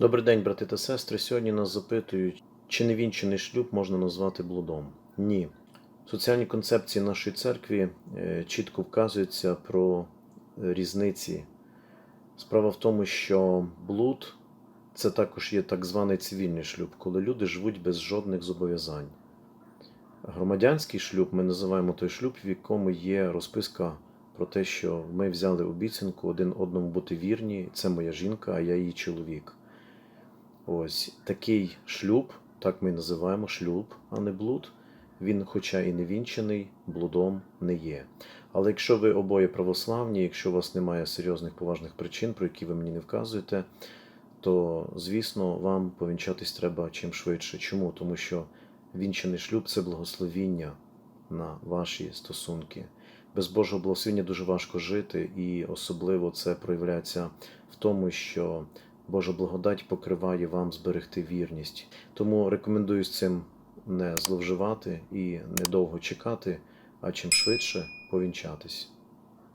Добрий день, брати та сестри. Сьогодні нас запитують, чи невінчений шлюб можна назвати блудом? Ні. В соціальній концепції нашої церкви е, чітко вказується про різниці. Справа в тому, що блуд це також є так званий цивільний шлюб, коли люди живуть без жодних зобов'язань. Громадянський шлюб ми називаємо той шлюб, в якому є розписка про те, що ми взяли обіцянку один одному бути вірні, це моя жінка, а я її чоловік. Ось такий шлюб, так ми називаємо шлюб, а не блуд. Він, хоча і не вінчений, блудом не є. Але якщо ви обоє православні, якщо у вас немає серйозних поважних причин, про які ви мені не вказуєте, то звісно вам повінчатись треба чим швидше. Чому? Тому що вінчений шлюб це благословіння на ваші стосунки. Без Божого благословення дуже важко жити, і особливо це проявляється в тому, що Божа благодать покриває вам зберегти вірність. Тому рекомендую з цим не зловживати і недовго чекати, а чим швидше повінчатись.